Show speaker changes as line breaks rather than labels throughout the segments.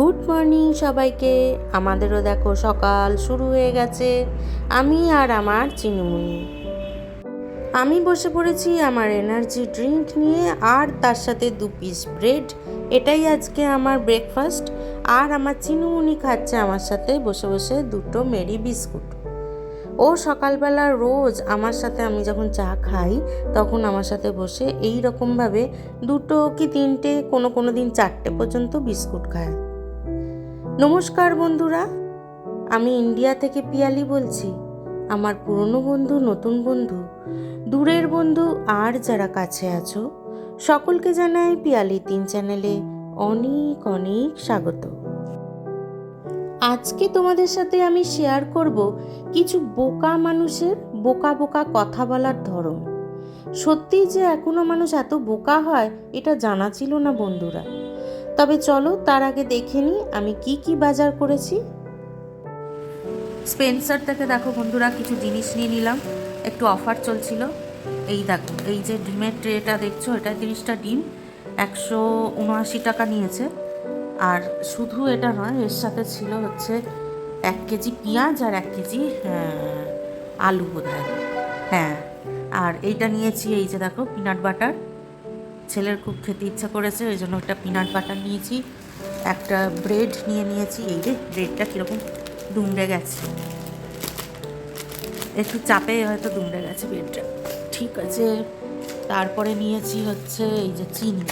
Good morning সবাইকে। আমাদেরও দেখো সকাল শুরু হয়ে গেছে। আমি আর আমার চিনুমুনি আমি বসে পড়েছি আমার এনার্জি ড্রিঙ্ক নিয়ে আর তার সাথে দু পিস ব্রেড এটাই আজকে আমার ব্রেকফাস্ট আর আমার চিনুমুনি খাচ্ছে আমার সাথে বসে বসে দুটো মেরি বিস্কুট ও সকালবেলা রোজ আমার সাথে আমি যখন চা খাই, তখন আমার সাথে বসে এই রকমভাবে দুটো কি তিনটে কোনো কোনো দিন চারটে পর্যন্ত বিস্কুট খায়। নমস্কার বন্ধুরা, আমি ইন্ডিয়া থেকে পিয়ালি বলছি, আমার পুরনো বন্ধু, নতুন বন্ধু, দূরের বন্ধু আর যারা কাছে আছো, সকলকে জানাই পিয়ালি তিন চ্যানেলে অনেক অনেক স্বাগত। আজকে তোমাদের সাথে আমি শেয়ার করব কিছু বোকা মানুষের বোকা বোকা কথা বলার ধরন। সত্যিই যে এখনও মানুষ এত বোকা হয়, এটা জানা ছিল না বন্ধুরা। তবে চলো তার আগে দেখে নিই আমি কি কি বাজার করেছি। স্পেন্সার থেকে দেখো বন্ধুরা কিছু জিনিস নিয়ে নিলাম। একটু অফার চলছিল। এই দেখো এই যে ডিমের ট্রেটা দেখছ এটা তিরিশটা ডিম। একশো উনআশি টাকা নিয়েছে। আর শুধু এটা নয় এর সাথে ছিল হচ্ছে এক কেজি পেঁয়াজ আর এক কেজি আহ, আলু বোধ হ্যাঁ আর এইটা নিয়েছি এই যে দেখো পিনাট বাটার ছেলের খুব খেতে ইচ্ছা করেছে, ওই জন্য একটা পিনাট বাটার নিয়েছি, একটা ব্রেড নিয়ে নিয়েছি। এই যে ব্রেডটা কীরকম দুমড়ে গেছে। একটু চাপে হয়তো দুমড়ে গেছে ব্রেডটা। ঠিক আছে, তারপরে নিয়েছি হচ্ছে এই যে চিনি।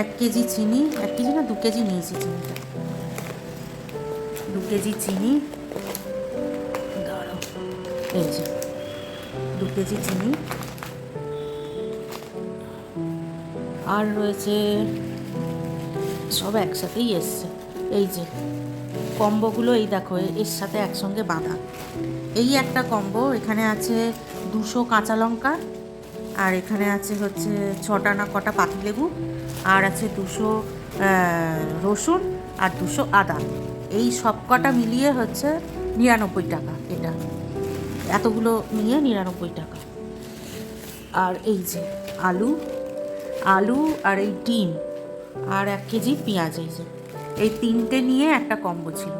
এক কেজি চিনি, এক কেজি না, দু কেজি নিয়েছি চিনিটা। দু কেজি চিনি। দাঁড়াও, এই যে। দু কেজি চিনি। আর রয়েছে, সব একসাথেই এসছে। এই যে, কম্বোগুলো এই দেখো, এর সাথে একসঙ্গে বাঁধা। এই একটা কম্বো, এখানে আছে দুশো কাঁচা লঙ্কা, আর এখানে আছে হচ্ছে ছটা না কটা পাতিলেবু আর আছে দুশো রসুন আর দুশো আদা। এই সব কটা মিলিয়ে হচ্ছে নিরানব্বই টাকা এটা। এতগুলো নিয়ে নিরানব্বই টাকা। আর এই যে আলু আলু আর এই ডিম আর এক কেজি পেঁয়াজ এই যে। এই তিনটে নিয়ে একটা কম্বো ছিল।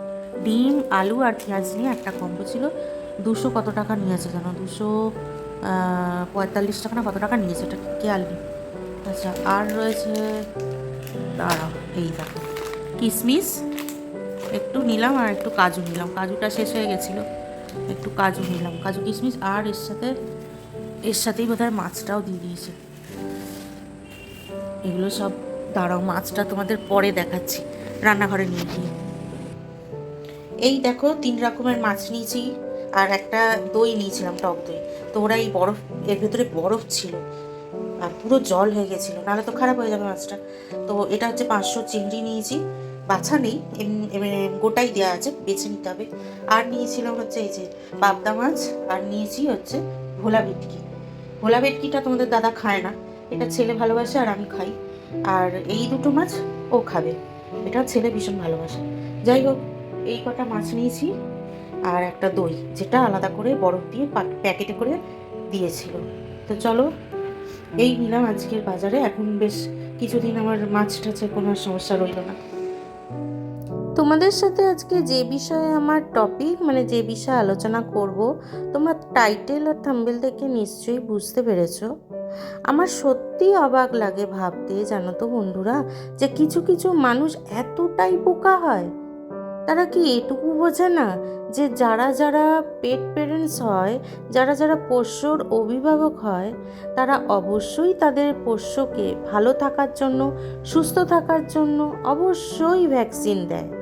ডিম, আলু আর পেঁয়াজ নিয়ে একটা কম্বো ছিল। দুশো কত টাকা নিয়েছে জানো? দুশো পঁয়তাল্লিশ টাকা না কত টাকা নিয়েছে? এটা খেয়াল নেই আচ্ছা আর রয়েছে, দাঁড়াও, এই দেখো। কিশমিশ একটু নিলাম আর একটু কাজু নিলাম। কাজুটা শেষ হয়ে গেছিল। একটু কাজু নিলাম। কাজু কিশমিশ আর এর সাথে, এর সাথেই বোধহয় মাছটাও দিয়ে দিয়েছে। এগুলো সব, দাঁড়াও, মাছটা তোমাদের পরে দেখাচ্ছি। রান্নাঘরে নিয়ে গিয়ে। এই দেখো, তিন রকমের মাছ নিয়েছি আর একটা দই নিয়েছিলাম, টক দই। তো ওরা এই বরফ, এর ভেতরে বরফ ছিল আর পুরো জল হয়ে গেছিল। নাহলে তো খারাপ হয়ে যাবে মাছটা। তো এটা হচ্ছে পাঁচশো চিংড়ি নিয়েছি। বাছা নেই গোটাই দেওয়া আছে, বেছে নিতে হবে। আর নিয়েছিলাম হচ্ছে এই যে পাবদা মাছ, আর নিয়েছি হচ্ছে ভোলা ভেটকি। ভোলা ভেটকিটা তোমাদের দাদা খায় না, এটা ছেলে ভালোবাসে আর আমি খাই। আর এই দুটো মাছ ও খাবে, এটা ছেলে ভীষণ ভালোবাসে। যাই হোক, এই কটা মাছ নিয়েছি, আর একটা দই, যেটা আলাদা করে বরফ দিয়ে প্যাকেটে করে দিয়েছিল। তো চলো, এই নিলাম আজকের বাজারে, এখন বেশ কিছুদিন আমার মাছ টাছের কোনো সমস্যা রইল না। তোমাদের সাথে আজকে যে বিষয়ে আমার টপিক মানে যে বিষয়ে আলোচনা করব, তোমরা টাইটেল আর থাম্বেল দেখে নিশ্চয়ই বুঝতে পেরেছ। আমার সত্যি অবাক লাগে ভাবতে, জানো তো বন্ধুরা, যে কিছু কিছু মানুষ এতটাই বোকা হয়। তারা কি এটুকু বোঝে না যে যারা যারা পেট পেরেন্টস হয়, যারা যারা পোষ্যর অভিভাবক হয়, তারা অবশ্যই তাদের পোষ্যকে ভালো থাকার জন্য, সুস্থ থাকার জন্য অবশ্যই ভ্যাকসিন দেয়।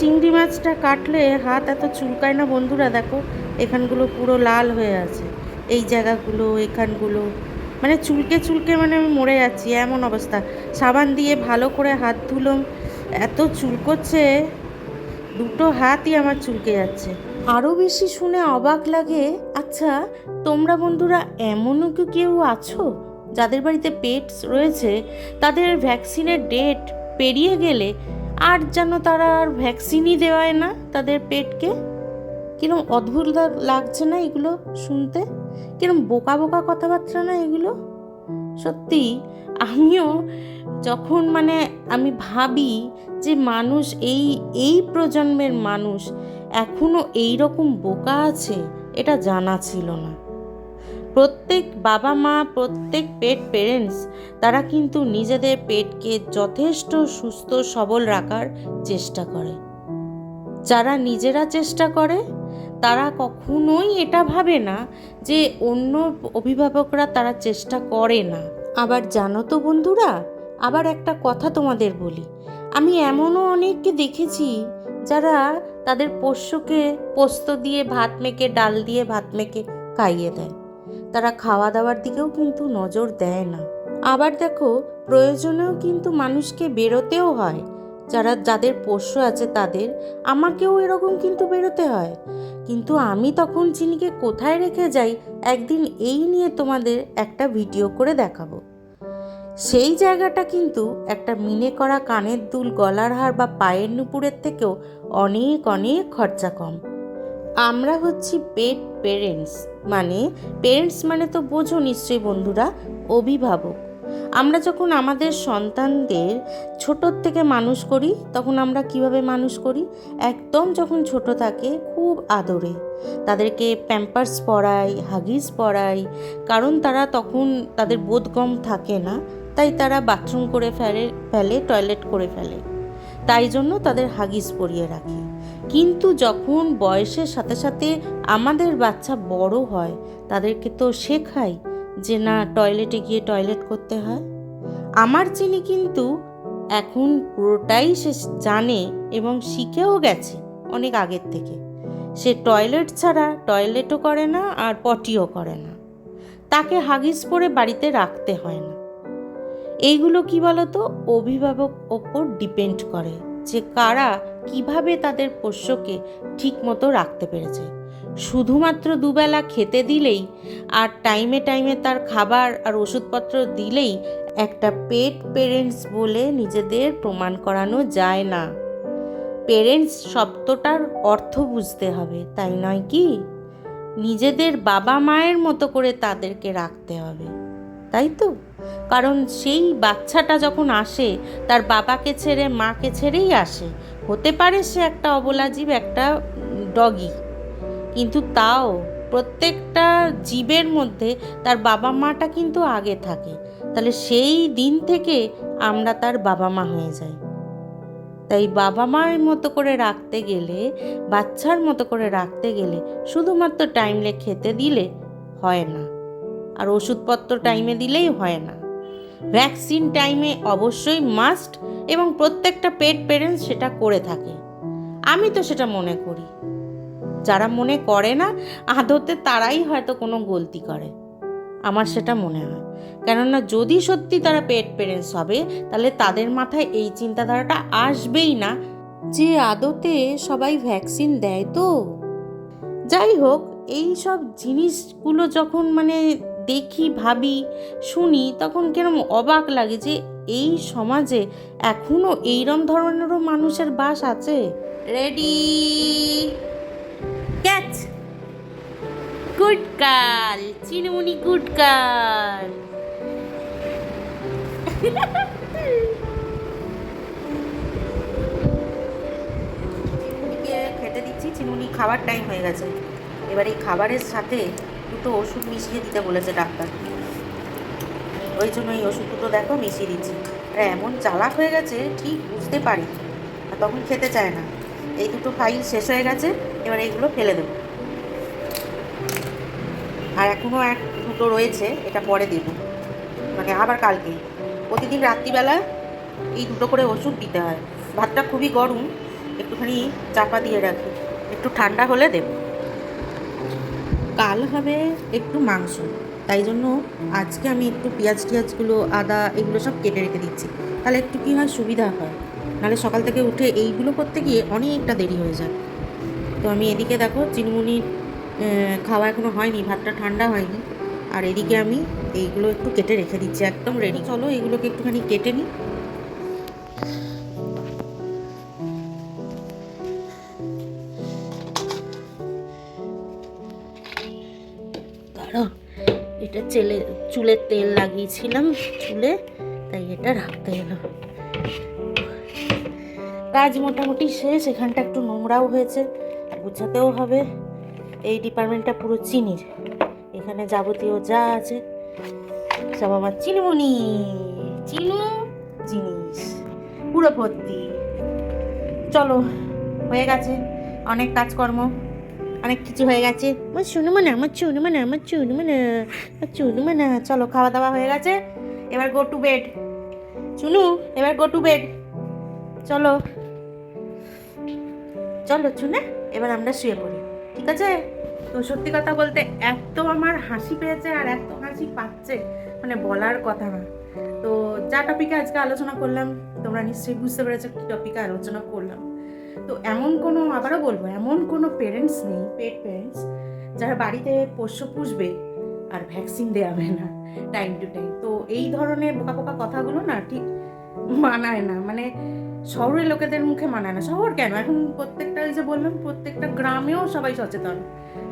চিংড়ি মাছটা কাটলে হাত এত চুলকায় না বন্ধুরা, দেখো, এখানগুলো পুরো লাল হয়ে আছে। এই জায়গাগুলো, এখানগুলো মানে চুলকে চুলকে মানে আমি মরে যাচ্ছি, এমন অবস্থা। সাবান দিয়ে ভালো করে হাত ধুলাম এত চুলকোচ্ছে, দুটো হাতই আমার চুলকে যাচ্ছে। আরও বেশি শুনে অবাক লাগে আচ্ছা তোমরা বন্ধুরা এমনও কি কেউ আছো? যাদের বাড়িতে পেটস রয়েছে, তাদের ভ্যাকসিনের ডেট পেরিয়ে গেলে আর যেন তারা আর ভ্যাকসিনই দেওয়ায় না তাদের পেটকে? কিরম অদ্ভুত লাগছে না এগুলো শুনতে? কিরম বোকা বোকা কথাবার্তা না এগুলো? সত্যি, আমিও যখন মানে আমি ভাবি যে মানুষ এই এই প্রজন্মের মানুষ এখনও এই রকম বোকা আছে, এটা জানা ছিল না। প্রত্যেক বাবা মা, প্রত্যেক পেট পেরেন্টস তারা কিন্তু নিজেদের পেটকে যথেষ্ট সুস্থ, সবল রাখার চেষ্টা করে। যারা নিজেরা চেষ্টা করে, তারা কখনোই এটা ভাবে না যে অন্য অভিভাবকরা তারা চেষ্টা করে না। আবার জানো তো বন্ধুরা, আবার একটা কথা তোমাদের বলি। আমি এমনও অনেককে দেখেছি যারা তাদের পোষ্যকে পোস্ত দিয়ে ভাত মেখে, ডাল দিয়ে ভাত মেখে খাইয়ে দেয়। তারা খাওয়া দাওয়ার দিকেও কিন্তু নজর দেয় না। আবার দেখো, প্রয়োজনেও কিন্তু মানুষকে বেরোতেও হয়। যারা, যাদের পোষ্য আছে তাদের, আমাকেও এরকম কিন্তু বেরোতে হয়। কিন্তু আমি তখন চিনিকে কোথায় রেখে যাই, একদিন এই নিয়ে তোমাদের একটা ভিডিও করে দেখাবো। সেই জায়গাটা কিন্তু একটা মিনে করা কানের দুল, গলার হার বা পায়ের নুপুরের থেকেও অনেক অনেক খরচা কম। আমরা হচ্ছি পেট পেরেন্টস মানে পেরেন্টস মানে তো বোঝো নিশ্চয়ই বন্ধুরা, অভিভাবক। আমরা যখন আমাদের সন্তানদের ছোটোর থেকে মানুষ করি, তখন আমরা কীভাবে মানুষ করি? একদম যখন ছোট থাকে, খুব আদরে। তাদেরকে প্যাম্পার্স পরাই হাগিস পরাই কারণ তারা তখন তাদের বোধগম থাকে না, তাই তারা বাথরুম করে ফেলে ফেলে টয়লেট করে ফেলে। তাই জন্য তাদের হাগিস পরিয়ে রাখে। কিন্তু যখন বয়সের সাথে সাথে আমাদের বাচ্চা বড় হয়, তাদেরকে তো শেখাই যে না, টয়লেটে গিয়ে টয়লেট করতে হয়। আমার চিনি কিন্তু এখন পুরোটাই সে জানে এবং শিখেও গেছে অনেক আগের থেকে। সে টয়লেট ছাড়া টয়লেটও করে না আর পটিও করে না। তাকে হাগিস পরে বাড়িতে রাখতে হয় না। এইগুলো কি বলতো? অভিভাবক ওপর ডিপেন্ড করে যে কারা কীভাবে তাদের পোষ্যকে ঠিক মতো রাখতে পেরেছে? শুধুমাত্র দুবেলা খেতে দিলেই আর টাইমে টাইমে তার খাবার আর ওষুধপত্র দিলেই একটা পেট পেরেন্টস বলে নিজেদের প্রমাণ করানো যায় না। পেরেন্টস শব্দটার অর্থ বুঝতে হবে, তাই নয় কি? নিজেদের বাবা মায়ের মতো করে তাদেরকে রাখতে হবে, তাই তো? কারণ সেই বাচ্চাটা যখন আসে, তার বাবাকে ছেড়ে মাকে ছেড়েই আসে হতে পারে সে একটা অবলা জীব, একটা ডগি, কিন্তু তাও প্রত্যেকটা জীবের মধ্যে তার বাবা মাটা কিন্তু আগে থাকে। তাহলে সেই দিন থেকে আমরা তার বাবা মা হয়ে যাই। তাই বাবা মায়ের মতো করে রাখতে গেলে, বাচ্চার মতো করে রাখতে গেলে শুধুমাত্র টাইমলে খেতে দিলে হয় না। আর ওষুধপত্র টাইমে দিলেই হয় না। ভ্যাকসিন টাইমে অবশ্যই মাস্ট এবং প্রত্যেকটা পেট পেরেন্টস সেটা করে থাকে। আমি তো সেটা মনে করি। যারা মনে করে না, আদতে তারাই হয়তো কোনো গলতি করে। আমার সেটা মনে হয়। কেননা যদি সত্যি তারা পেট পেরেন্টস হবে, তাহলে তাদের মাথায় এই চিন্তাধারাটা আসবেই না। যে আদতে সবাই ভ্যাকসিন দেয় তো? যাই হোক এই সব জিনিসগুলো যখন মানে দেখি ভাবি শুনি তখন কিরম অবাক লাগে যে এই সমাজে এখনও এইরম ধরনেরও মানুষের বাস আছে। Ready catch good girl Chinumuni good girl খেতে দিচ্ছি চিনুমুনি খাবার টাইম হয়ে গেছে। এবার এই খাবারের সাথে দুটো ওষুধ মিশিয়ে দিতে বলেছে ডাক্তার। ওই জন্য এই ওষুধ দুটো দেখো মিশিয়ে দিচ্ছি। আর এমন চালাক হয়ে গেছে, ঠিক বুঝতে পারি। আর তখন খেতে চায় না। এই দুটো ফাইল শেষ হয়ে গেছে, এবার এইগুলো ফেলে দেবো। আর এখনও এক দুটো রয়েছে, এটা পরে দেব। মানে আবার কালকে। প্রতিদিন রাত্রিবেলা এই দুটো করে ওষুধ দিতে হয়। ভাতটা খুবই গরম, একটুখানি চাপা দিয়ে রাখি। একটু ঠান্ডা হলে দেবো। কাল হবে একটু মাংস। তাই জন্য আজকে আমি একটু পেঁয়াজ টিয়াজগুলো, আদা এগুলো সব কেটে রেখে দিচ্ছি। তাহলে একটু কী হয় সুবিধা হয়? নাহলে সকাল থেকে উঠে এইগুলো করতে গিয়ে অনেকটা দেরি হয়ে যায়। তো আমি এদিকে দেখো চিনমুনির খাওয়া এখনও হয়নি, ভাতটা ঠান্ডা হয়নি। আর এদিকে আমি এইগুলো একটু কেটে রেখে দিচ্ছি, একদম রেডি চলো এগুলোকে একটুখানি কেটে নিই। চেলে চুলে তেল লাগিয়েছিলাম চুলে তাই এটা রাখতে এলো। কাজ মোটামুটি শেষ এখানটা একটু নোংরাও হয়েছে গুছাতেও হবে। এই ডিপার্টমেন্টটা পুরো চিনির। এখানে যাবতীয় যা আছে সব আমার চিনিমুনি চিনু? জিনিস পুরো ভর্তি। চলো হয়ে গেছে। অনেক কাজকর্ম। অনেক কিছু হয়ে গেছে। আমার শুনু মানে আমার চুনু মানে আমার চুনু মানে আমার চুনু মানে চলো খাওয়া দাওয়া হয়ে গেছে। এবার গো টু বেড চুনু এবার গো টু বেড চলো। চলো চুনে এবার আমরা শুয়ে পড়ি। ঠিক আছে? তো সত্যি কথা বলতে এত আমার হাসি পেয়েছে আর এত হাসি পাচ্ছে মানে বলার কথা না। তো যা টপিকে আজকে আলোচনা করলাম, তোমরা নিশ্চয়ই বুঝতে পেরেছ কী টপিকে আলোচনা করলাম। তো এমন কোনো, আবারও বলব, এমন কোনো পেরেন্টস নেই পেট পেরেন্টস যারা বাড়িতে পোষ্য পুষবে আর ভ্যাকসিন দেওয়াবে না টাইম টু টাইম তো এই ধরনের বোকা বোকা কথাগুলো না ঠিক মানায় না। মানে শহরের লোকেদের মুখে মানায় না। শহর কেন? এখন প্রত্যেকটা ওই যে বললাম, প্রত্যেকটা গ্রামেও সবাই সচেতন।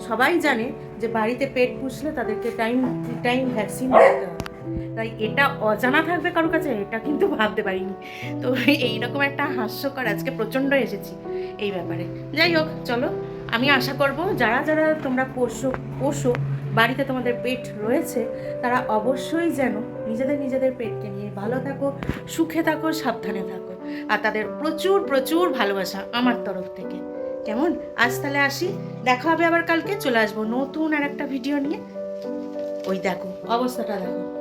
সবাই জানে যে বাড়িতে পেট পুষলে তাদেরকে টাইম টু টাইম ভ্যাকসিন দিতে হবে। তাই এটা অজানা থাকবে কারোর কাছে, এটা কিন্তু ভাবতে পারিনি। তো এইরকম একটা হাস্যকর আজকে প্রচণ্ড এসেছি এই ব্যাপারে। যাই হোক, চলো, আমি আশা করব যারা যারা তোমরা পোষো পোষো, বাড়িতে তোমাদের পেট রয়েছে, তারা অবশ্যই যেন নিজেদের নিজেদের পেটকে নিয়ে ভালো থাকো, সুখে থাকো, সাবধানে থাকো। আর তাদের প্রচুর প্রচুর ভালোবাসা আমার তরফ থেকে। কেমন? আজ তাহলে আসি। দেখা হবে আবার কালকে। চলে আসব নতুন আর একটা ভিডিও নিয়ে। ওই দেখো, অবস্থাটা দেখো।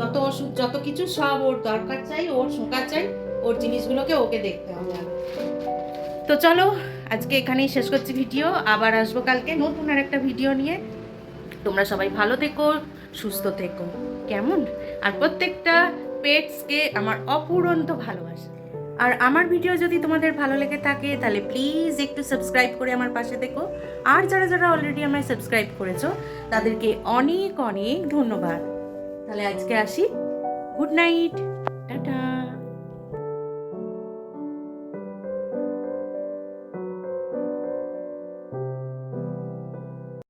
যত ওষুধ, যত কিছু সব ওর দরকার চাই, ওর শোকা চাই, ওর জিনিসগুলোকে ওকে দেখতে হবে। তো চলো, আজকে এখানেই শেষ করছি ভিডিও। আবার আসব কালকে নতুন আর একটা ভিডিও নিয়ে। তোমরা সবাই ভালো থেকো, সুস্থ থেকো। কেমন? আর প্রত্যেকটা পেটসকে আমার অপুরন্ত ভালোবাসা। আর আমার ভিডিও যদি তোমাদের ভালো লেগে থাকে, তাহলে প্লিজ একটু সাবস্ক্রাইব করে আমার পাশে থেকো। আর যারা যারা অলরেডি আমায় সাবস্ক্রাইব করেছ, তাদেরকে অনেক অনেক ধন্যবাদ। তাহলে আজকে আসি। Good night. টাটা।